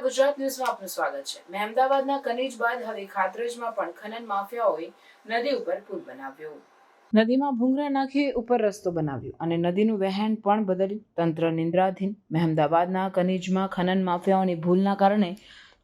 ગુજરાત ન્યૂઝમાં આપનું સ્વાગત છે. મેં અમદાવાદના કનીજ બાદ હવે ખાતરજમાં પણ ખનન માફિયાઓએ નદી ઉપર પુલ બનાવ્યો. નદીમાં ભૂંગરા નાખી ઉપર રસ્તો બનાવ્યો અને નદીનું વહેણ પણ બદલ્યું તંત્ર નિંદ્રાધીન. મહેમદાબાદના કનીજમાં ખનન માફિયાઓની ભૂલના કારણે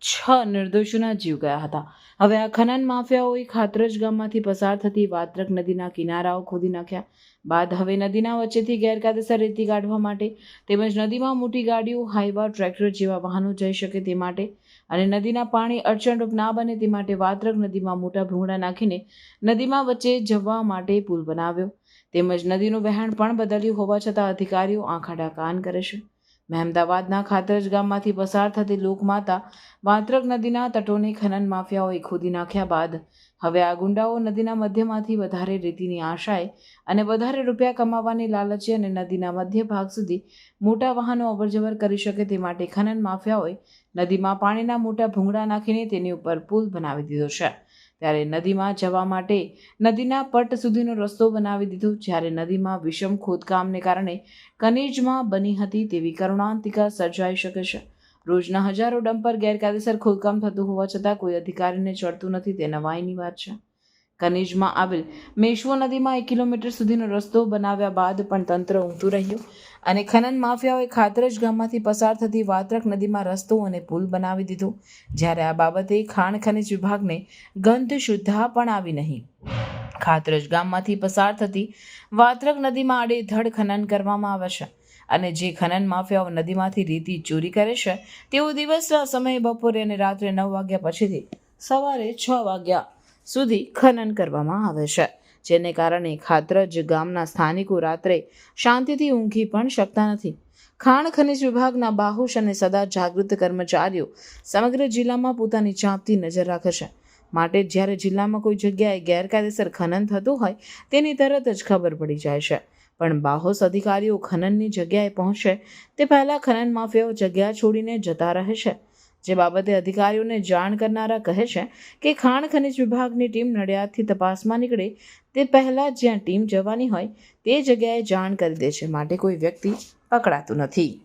છ નિર્દોષોના જીવ ગયા હતા. હવે આ ખનન માફિયાઓએ ખાતરજ ગામમાંથી પસાર થતી વાત્રક નદીના કિનારાઓ ખોદી નાખ્યા. બાદ હવે નદીના વચ્ચેથી ગેરકાયદેસર રેતી કાઢવા માટે તેમજ નદીમાં મોટી ગાડીઓ, હાઈવા, ટ્રેક્ટર જેવા વાહનો જઈ શકે તે માટે અને નદીના પાણી અડચણરૂપ ના બને તે માટે વાત્રક નદીમાં મોટા ભૂંગળા નાખીને નદીમાં વચ્ચે જવા માટે પુલ બનાવ્યો. તેમજ નદીનું વહેણ પણ બદલ્યું હોવા છતાં અધિકારીઓ આંખાડા કાન કરે છે. મહેમદાવાદના ખાતરજ ગામમાંથી પસાર થતી લોકમાતા વાંત્રક નદીના તટોને ખનન માફિયાઓએ ખોદી નાખ્યા બાદ હવે આ ગુંડાઓ નદીના મધ્યમાંથી વધારે રેતીની આશાએ અને વધારે રૂપિયા કમાવાની લાલચે અને નદીના મધ્ય ભાગ સુધી મોટા વાહનો અવરજવર કરી શકે તે માટે ખનન માફિયાઓએ નદીમાં પાણીના મોટા ભૂંગળા નાખીને તેની ઉપર પુલ બનાવી દીધો છે. ત્યારે નદીમાં જવા માટે નદીના પટ સુધીનો રસ્તો બનાવી દીધો. જ્યારે નદીમાં વિષમ ખોદકામને કારણે કનેજમાં બની હતી તેવી કરુણાંતિકા સર્જાઈ શકે છે. રોજના હજારો ડમ્પર ગેરકાયદેસર ખોદકામ થતું હોવા છતાં કોઈ અધિકારીને ચડતું નથી, તે નવાઈની વાત છે. ખનીજમાં આવેલ મેશ્વો નદીમાં એક કિલોમીટર સુધીનો રસ્તો બનાવ્યા બાદ પણ તંત્ર ઊંઘતું રહ્યું અને ખનન માફિયાઓએ ખાતરજ ગામમાંથી પસાર થતી વાત્રક નદીમાં રસ્તો અને પુલ બનાવી દીધો. જ્યારે આ બાબતે ખાણ ખનિજ વિભાગને ગંધ શુદ્ધા પણ આવી નહીં. ખાતરજ ગામમાંથી પસાર થતી વાત્રક નદીમાં આડેધડ ખનન કરવામાં આવે છે અને જે ખનન માફિયાઓ નદીમાંથી રેતી ચોરી કરે છે, તેઓ દિવસના સમયે બપોરે અને રાત્રે નવ વાગ્યા પછીથી સવારે છ વાગ્યા સુધી ખનન કરવામાં આવે છે, જેને કારણે ખાતરજ ગામના સ્થાનિકો રાત્રે શાંતિથી ઊંઘી પણ શકતા નથી. ખાણ ખનિજ વિભાગના બાહુશ અને સદા જાગૃત કર્મચારીઓ સમગ્ર જિલ્લામાં પોતાની ચાંપતી નજર રાખે છે. માટે જ્યારે જિલ્લામાં કોઈ જગ્યાએ ગેરકાયદેસર ખનન થતું હોય, તેની તરત જ ખબર પડી જાય છે. પણ બાહોશ અધિકારીઓ ખનનની જગ્યાએ પહોંચે, તે પહેલાં ખનન માફિયાઓ જગ્યા છોડીને જતા રહે છે. જે બાબતે અધિકારીઓને જાણ કરનારા કહે છે કે ખાણ ખનિજ વિભાગની ટીમ નડિયાદથી તપાસમાં નીકળે તે પહેલાં જ્યાં ટીમ જવાની હોય તે જગ્યાએ જાણ કરી દે છે, માટે કોઈ વ્યક્તિ પકડાતું નથી.